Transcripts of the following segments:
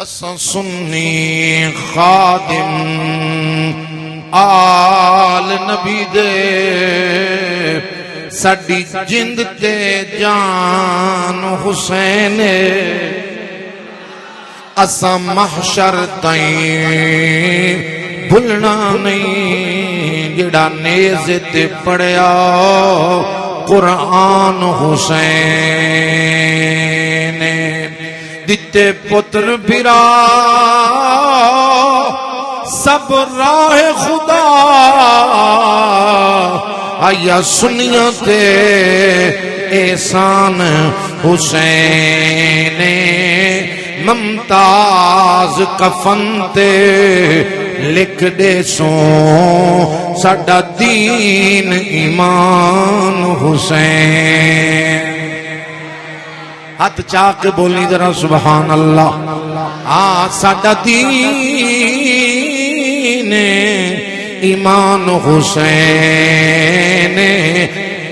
اساں سنی خادم آل نبی دے۔ ساڈی جند تے جان حسین اساں محشر تائیں بھلنا نہیں، جڑا نیز تے پڑیا قرآن حسین۔ دتے پتر برا سب راہ خدا۔ آیا سنیا تے احسان حسین ممتاز کفن تے لکھ دے سو۔ ساڈا دین ایمان حسین۔ ہاتھ چاک بولی ذرا سبحان اللہ ہاں ساڈا دین ایمان حسین۔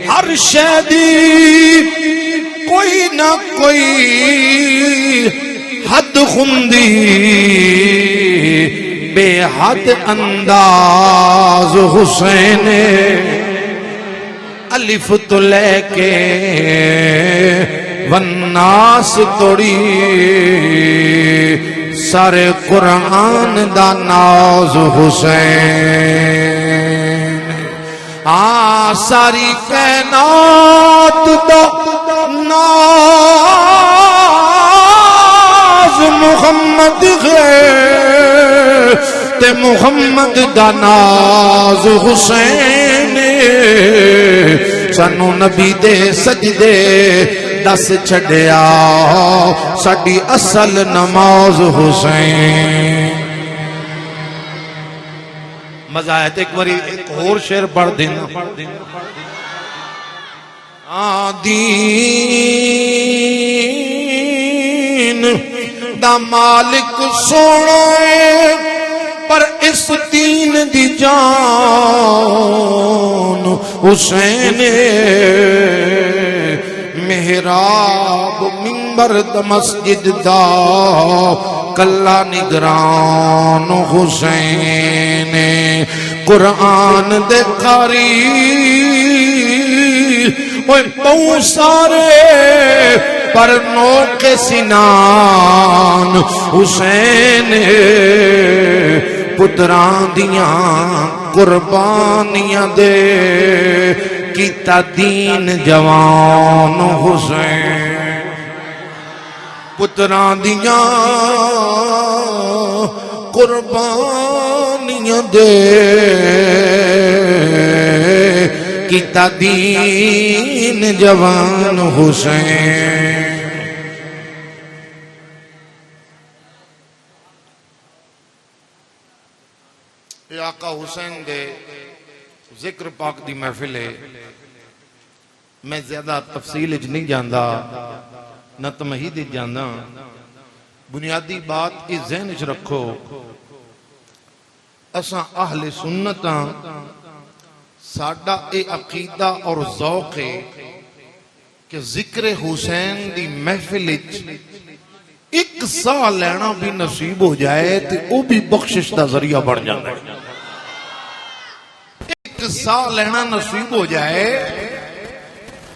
ہر شہدی کوئی نہ کوئی حد خندی بے حد انداز حسین۔ الف تو لے کے وناس توڑی سارے قرآن دا ناز حسین آ ساری کائنات دا ناز محمد ہے تے محمد دا ناز حسین سانو نبی دے سجدے دس چھڑیا ساڈی اصل نماز حسین۔ مزہ آیا تے ایک باری ایک اور شعر پڑھ دینا ہاں، دین دا مالک سونا پر اس دین دی جان حسین محراب، منبر دا مسجد دا کلا نگران حسین، قرآن دے قاری اوے پوں سارے پر نو کے سنان حسین پتران دیاں قربانیاں دے۔ کیتا دین جوان حسین۔ پتران دیاں قربانیاں دے۔ کیتا دین جوان حسین۔ آقا حسین دے ذکر پاک دی محفل ہے۔ میں زیادہ تفصیل اج نہیں جاندا، نہ تمہید اج جاندا۔ بنیادی بات اس ذہن اچ رکھو۔ اساں اہل سنتاں ساڈا اے عقیدہ اور ذوق ہے کہ ذکر حسین دی محفل اچ ایک سا لینا بھی نصیب ہو جائے تے او بھی بخشش دا ذریعہ بڑھ جاتا ہے۔ ایک سا لینا نصیب ہو جائے،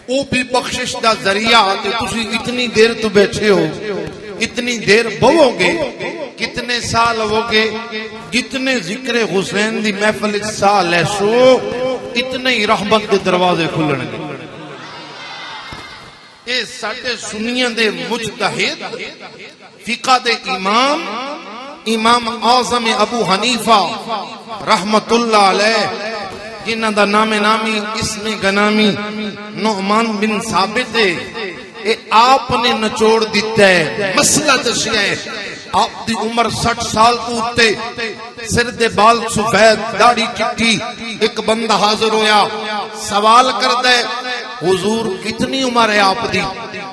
او بھی بخشش دا ذریعہ تے تسی اتنی دیر تو بیٹھے ہو، اتنی دیر بہو گے، کتنے سال ہو گے، جتنے ذکر حسین دی محفل سال ہے، سو اتنے ہی رحمت کے دروازے کھلن گے۔ اے ساڈے سنیاں دے مجتہد، فقہ دے امام امام اعظم ابو حنیفہ رحمت اللہ علیہ جنہ دا نام نامی، اسم گنامی نعمان بن ثابت ہے۔ اے آپ نے نچوڑ دیتا ہے، مسئلہ دسیا ہے۔ آپ دی عمر سٹھ سال تو اتے، سر دے بال سفید، داڑھی چٹی ایک بندہ حاضر ہویا، سوال کر دے حضور کتنی عمر ہے آپ دی؟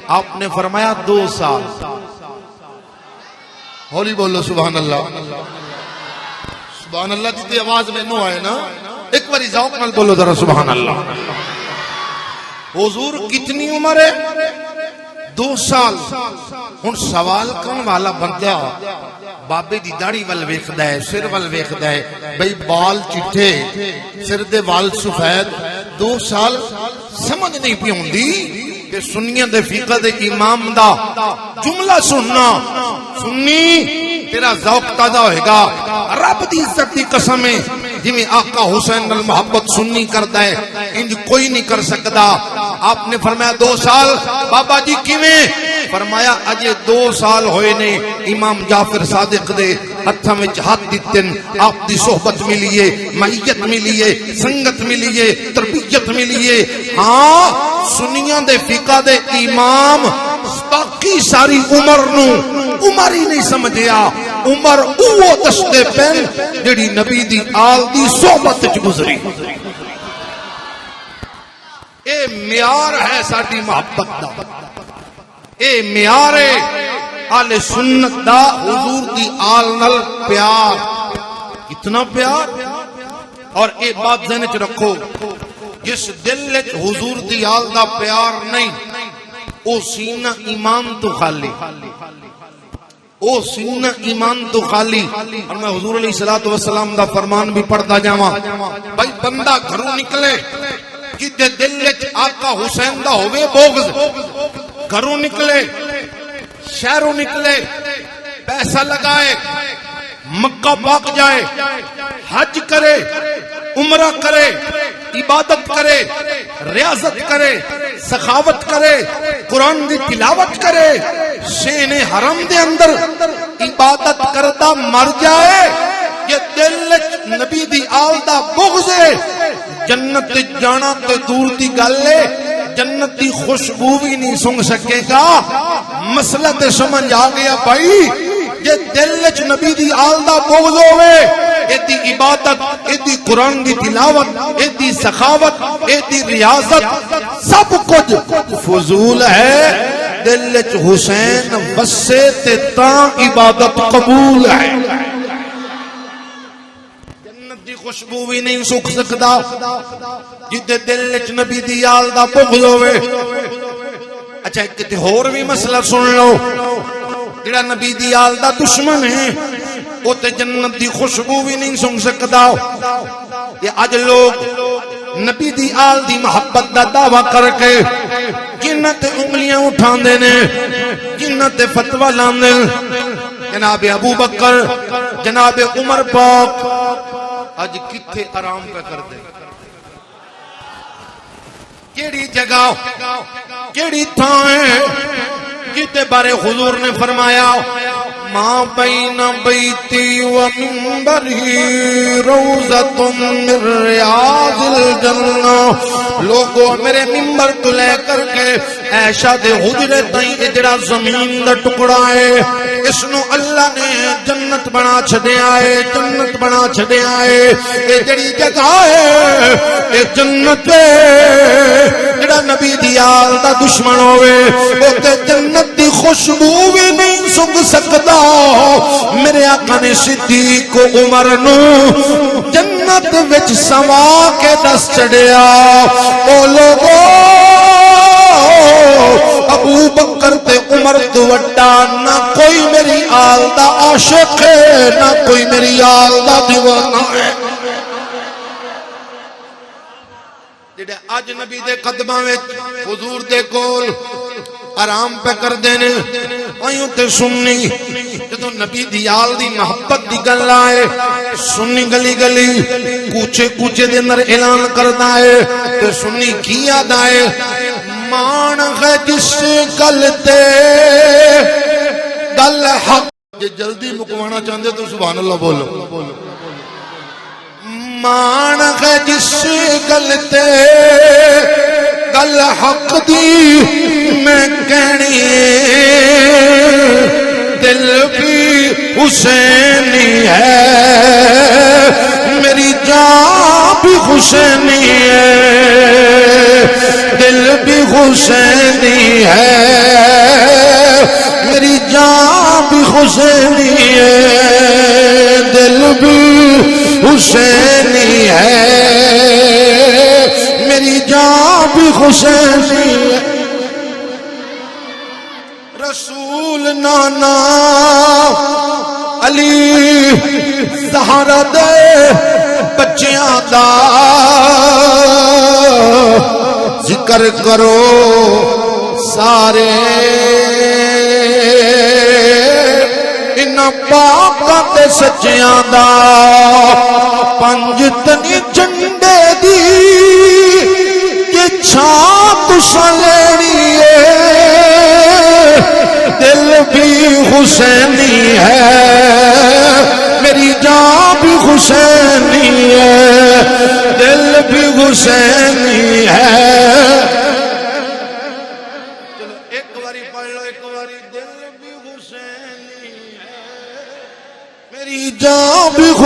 آپ نے فرمایا دو سال۔ ہولی بولو، سبحان اللہ۔ سبحان اللہ، جتنی آواز میں نو آئے نا۔ ایک باری ذوق نال بولو ذرا سبحان اللہ۔ حضور کتنی عمر ہے؟ دو سال۔ ہن سوال کرن والا بندہ بابے دی داڑھی ول ویکھدا ہے سر ول ویکھدا ہے۔ بھئی بال چٹھے سر دے وال سفید۔ دو سال سمجھ نہیں پی ہوندی کہ سنیاں دے فقہ دے امام دا جملہ سننا۔ سنی تیرا ذوق تازہ ہوئے گا۔ رب دی عزت دی قسم ہے جویں آقا حسین نال محبت سنی کردا ہے، انج کوئی نہیں کر سکدا۔ آپ نے فرمایا، دو سال۔ بابا جی کیویں؟ فرمایا، اجے دو سال ہوئے نے۔ امام جعفر صادق دے ہتھاں وچ ہاتھ دتن آپ دی صحبت ملیے معیت ملیے سنگت ملیے تربیت ملیے ہاں سنیاں دے فقہ دے امام باقی ساری عمر نو عمر ہی نہیں سمجھیا۔ عمر اوہ دستے پین جڑی نبی دی آل دی صحبت وچ گزری۔ اے معیار ہے ساڈی محبت دا۔ اے معیار ہے آل سنت دا حضور دی آل نل پیار۔ کتنا پیار۔ اور اے بات ذہن چ رکھو، جس دل حضور دی آل دا پیار نہیں، او سینہ ایمان تو خالی۔ او سینہ ایمان تو خالی۔ اور میں حضور علیہ الصلوۃ والسلام دا فرمان بھی پڑھتا جاواں۔ بھائی بندہ گھروں نکلے کہ دل وچ آقا حسین دا ہوے بغض گھروں نکلے، شہروں نکلے، پیسہ لگائے، مکہ پاک جائے، حج کرے، عمرہ کرے۔ عبادت کرے، ریاضت کرے، سخاوت کرے، قرآن دی تلاوت کرے، شین حرم دے اندر عبادت کرتا مر جائے، یہ دل نبی دی آل دا بغض ہے۔ جنت جانا تے دور دی گل ہے، جنت دی خوشبو بھی نہیں سنگ سکے گا۔ مسئلہ تے سمجھ آ گیا بھائی، یہ دل وچ نبی دی آل دا بغض ہوے ایدی عبادت ایدی قرآن دی تلاوت ایدی سخاوت ایدی ریاضت، سب کچھ فضول ہے۔ دل وچ حسین وسے تے تاں عبادت قبول ہے۔ جنت دی خوشبو بھی نہیں سکھ سکدا، جدے دل وچ نبی دی آل دا بغض ہوے اچھا کتے ہور بھی مسئلہ سن لو۔ جڑا نبی دی آل دا دشمن ہے وہ تے جنت دی خوشبو بھی نہیں سن سکدا۔ یہ اج لوگ نبی دی آل دی محبت دا دعویٰ کر کے جنہ تے انگلیاں اٹھاندے نے جنہ تے فتوہ لاندے۔ جناب ابو بکر، جناب عمر پاک اج کتھے آرام پہ کر دے۔ کیڑی جگہ، کیڑی تھان جتے بارے حضور نے فرمایا۔ ما بين بيتي ومنبري روزة من ریاض الجنة لوگوں، میرے ممبر تو لے کر کے ایشا دے حجرے تائیں اجڑا زمین دا ٹکڑا ہے، اس نو اللہ نے جنت بنا چھڑے آئے جنت بنا چھڑے آئے اے جڑی جگہ ہے، اے جنت ہے۔ جڑا نبی دیال دا دشمن ہوئے او تے جنت دی خوشبو بھی نہیں سنگ سکتا۔ میرے آقا نے صدیق عمر نو جنت وچ سوا کے دس چڑیا او لوگو ابو بکر تے عمر تو وڈا نہ کوئی میری آل دا عاشق ہے، نہ کوئی میری آل دا دیوانہ ہے۔ جڑے اج نبی دے قدماں وچ حضور دے کول آرام پہ کر دینے ایوں تے سننی جدو نبی دی آل دی محبت دی گل آئے، سننی گلی گلی، کوچے کوچے دے اندر اعلان کرنا ہے تے سننی کی یاد آئے؟ مان ہے جس گل تے گل حق جے جلدی مکوانا چاہندے تو سبحان اللہ بولو۔ مان ہے جس گل گل حق دی میں کہنی دل بھی حسینی ہے، میری جان بھی حسینی ہے۔ بھی حسینی ہے۔ میری جان بھی حسینی ہے۔ دل بھی حسینی ہے۔ میری جان بھی حسینی ہے۔ رسول نانا علی زہرا دے بچیاں دا۔ ذکر کرو سارے ان پاپاں تے سچیاں دا پنج تنی جنڈے دی کہ چھاں تسا لینی ہے دل بھی حسینی ہے میری جان بھی حسینی ہے دل بھی حسینی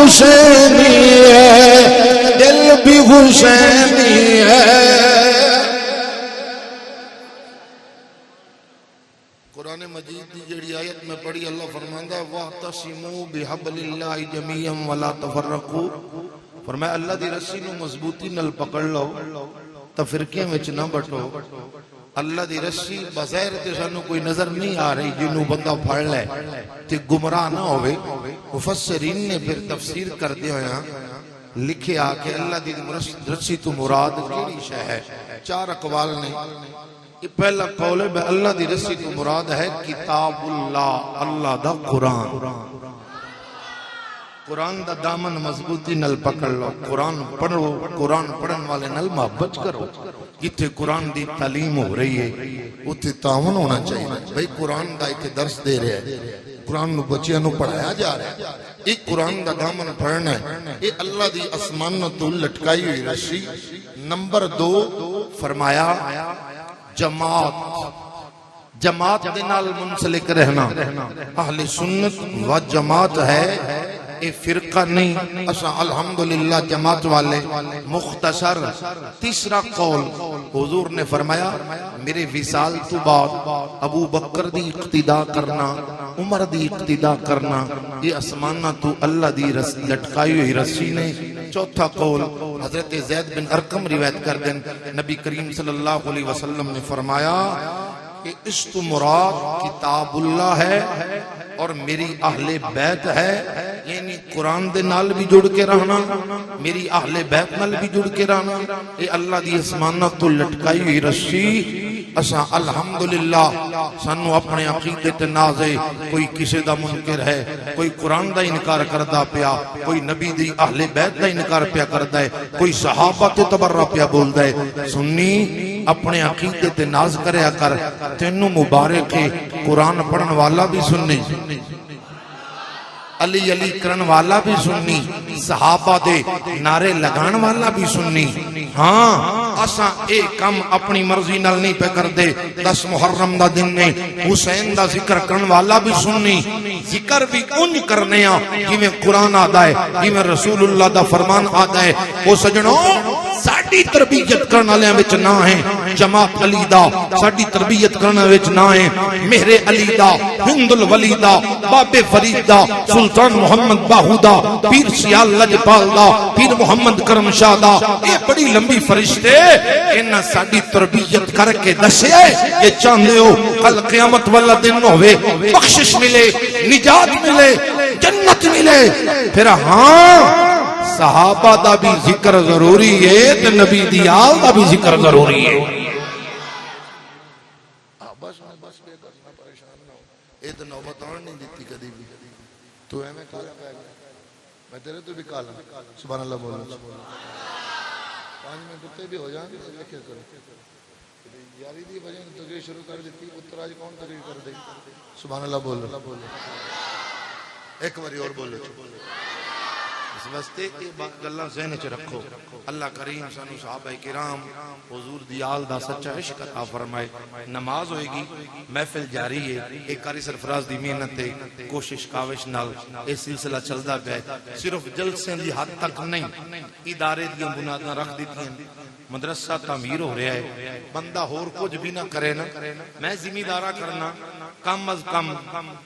حسینی ہے، دل بھی حسینی ہے۔ قرآن مجید دی جڑی آیت میں پڑھی، اللہ فرماندا واعتصموا بحبل اللہ جميعا ولا تفرقوا۔ فرمایا، اللہ دی رسی نو مضبوطی نال پکڑ لو تا وچ نہ بٹو۔ اللہ دی رسی بظاہر تے سانو کوئی نظر نہیں آ رہی، جنوں بندہ پھڑ لے تے گمراہ نہ ہوے مفسرین نے پھر تفسیر کردے ہویا ہاں، لکھیا کہ اللہ دی رسی تو مراد کیڑی شے ہے؟ چار اقوال نے۔ یہ پہلا قول ہے، اللہ دی رسی تو مراد ہے کتاب اللہ اللہ دا قرآن۔ قرآن دا دامن مضبوطی نل پکڑ لو، قرآن پڑھو، قرآن پڑھن والے نل محبت کرو۔ جتھے قرآن دی تعلیم ہو رہی ہے اتھے تعاون ہونا چاہیے۔ بھئی قرآن دا ایک درس دے رہے ہیں قرآن نو بچیاں نو پڑھایا جا رہا ہے۔ ایک قرآن دا دامن پڑھنا ہے۔ یہ اللہ دی اسمان نو تو لٹکائی ہوئی رشی نمبر دو، فرمایا، جماعت۔ جماعت دے نال منسلک رہنا۔ اہل سنت و جماعت ہے۔ اے فرقہ نہیں اسا الحمدللہ جماعت والے، مختصر، تیسرا قول۔ حضور نے فرمایا، میرے وصال تو بعد ابو بکر دی اقتداء کرنا، عمر دی اقتداء کرنا، یہ اسمانہ تو اللہ دی لٹکائی ہوئی رسی نے۔ چوتھا قول، حضرت زید بن ارکم روایت کر دیں نبی کریم صلی اللہ علیہ وسلم نے فرمایا کہ اس تو مراد کتاب اللہ ہے اور میری اہل بیت ہے۔ یعنی قرآن دے نال بھی جڑ کے رہنا، میری اہل بیت نال بھی جڑ کے رہنا۔ اے اللہ دی اسمانہ تو لٹکائی ہوئی رسی۔ اسا الحمدللہ، سانو اپنے عقیدے تے نازے کوئی کسے دا منکر ہے، کوئی قرآن دا انکار کردا پیا، کوئی نبی دی اہل بیت دا انکار پیا کردا ہے۔ کوئی صحابہ تے تبرہ پیا بولدا ہے۔ سنی، اپنے عقیدے تے ناز کریا کر۔ تینوں مبارک ہے، قرآن پڑھن والا بھی سننی علی علی کرن والا بھی سننی، صحابہ دے نعرے لگان والا بھی سننی۔ ہاں اساں اے کم اپنی مرضی نال نہیں پہ کر دے دس محرم دا دن نے حسین دا ذکر کرن والا بھی سننی۔ ذکر بھی ان کرنے آ جویں قرآن آدا ہے، جویں رسول اللہ دا فرمان آدا ہے او سجنوں ساڈی تربیت کرن والے وچ نہ ہیں جماعت علی دا، ساڈی تربیت کرن وچ نہ ہیں مہر علی دا، ہند الولی دا، بابے فرید دا، سلطان محمد باہو دا، پیر سیال لجپال دا، پیر محمد کرم شاہ دا۔ اے بڑی لمبی فرشتے، انہاں ساڈی تربیت کر کے دسیا کہ چاہندے ہو، کل قیامت والا دن ہوے بخشش ملے، نجات ملے، جنت ملے۔ پھر ہاں صحابہ دا بھی ذکر ضروری ہے تے نبی دی آل دا بھی ذکر ضروری ہے۔ بس بس بے کرنا پریشان نہ ہو۔ اے تے نوبت آن نہیں دیتی کدی بھی۔ تو ایویں کالا پہ گیا میں تیرے تو بھی کالا سبحان اللہ بولو پانچ منٹ اتنے بھی ہو جائیں گے دیکھے کرو۔ یاری دی وجہ نے تقریر شروع کر دیتی اتر آج کون تقریر کر دے؟ سبحان اللہ بولو ایک باری اور بولو۔ اس واسطے یہ بات گلاں ذہن وچ رکھو۔ اللہ کریم سانو صحابہ کرام، حضور دی آل دا سچا عشق عطا فرمائے۔ نماز ہوئے گی محفل جاری ہے۔ ایک قاری سرفراز دی محنت ہے کوشش کاوش نال یہ سلسلہ چلدا پیا صرف جلسے دی حد تک نہیں، ادارے دی بنیاداں رکھ دتیاں مدرسہ تعمیر ہو رہا ہے۔ بندہ ہور کچھ بھی نہ کرے نا، میں ذمہ دارا کرنا۔ کم از کم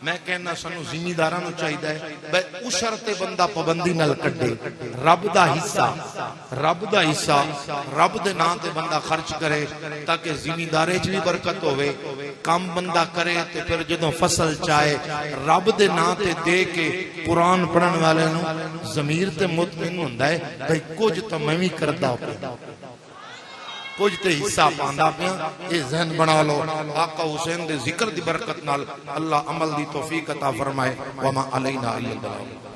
میں کہنا سنو زمین داران نو چاہیے بھئی اشر تے بندہ پابندی نال کڈے۔ رب دا حصہ، رب دا حصہ، رب دے نا تے بندہ خرچ کرے تاکہ زمین دارے وچ بھی برکت ہوئے کم بندہ کرے تے پھر جدو فصل چاہے، رب دے نا تے دے کے قرآن پڑھن والے نو ضمیر تے مطمئن ہوندا ہے۔ بھئی کچھ تو میں بھی کردا ہوں۔ کچھ تے حصہ پاندا پیا۔ اے ذہن بنا لو، آقا حسین دے ذکر دی برکت نال اللہ عمل دی توفیق عطا فرمائے۔ وما علینا الا البلاغ۔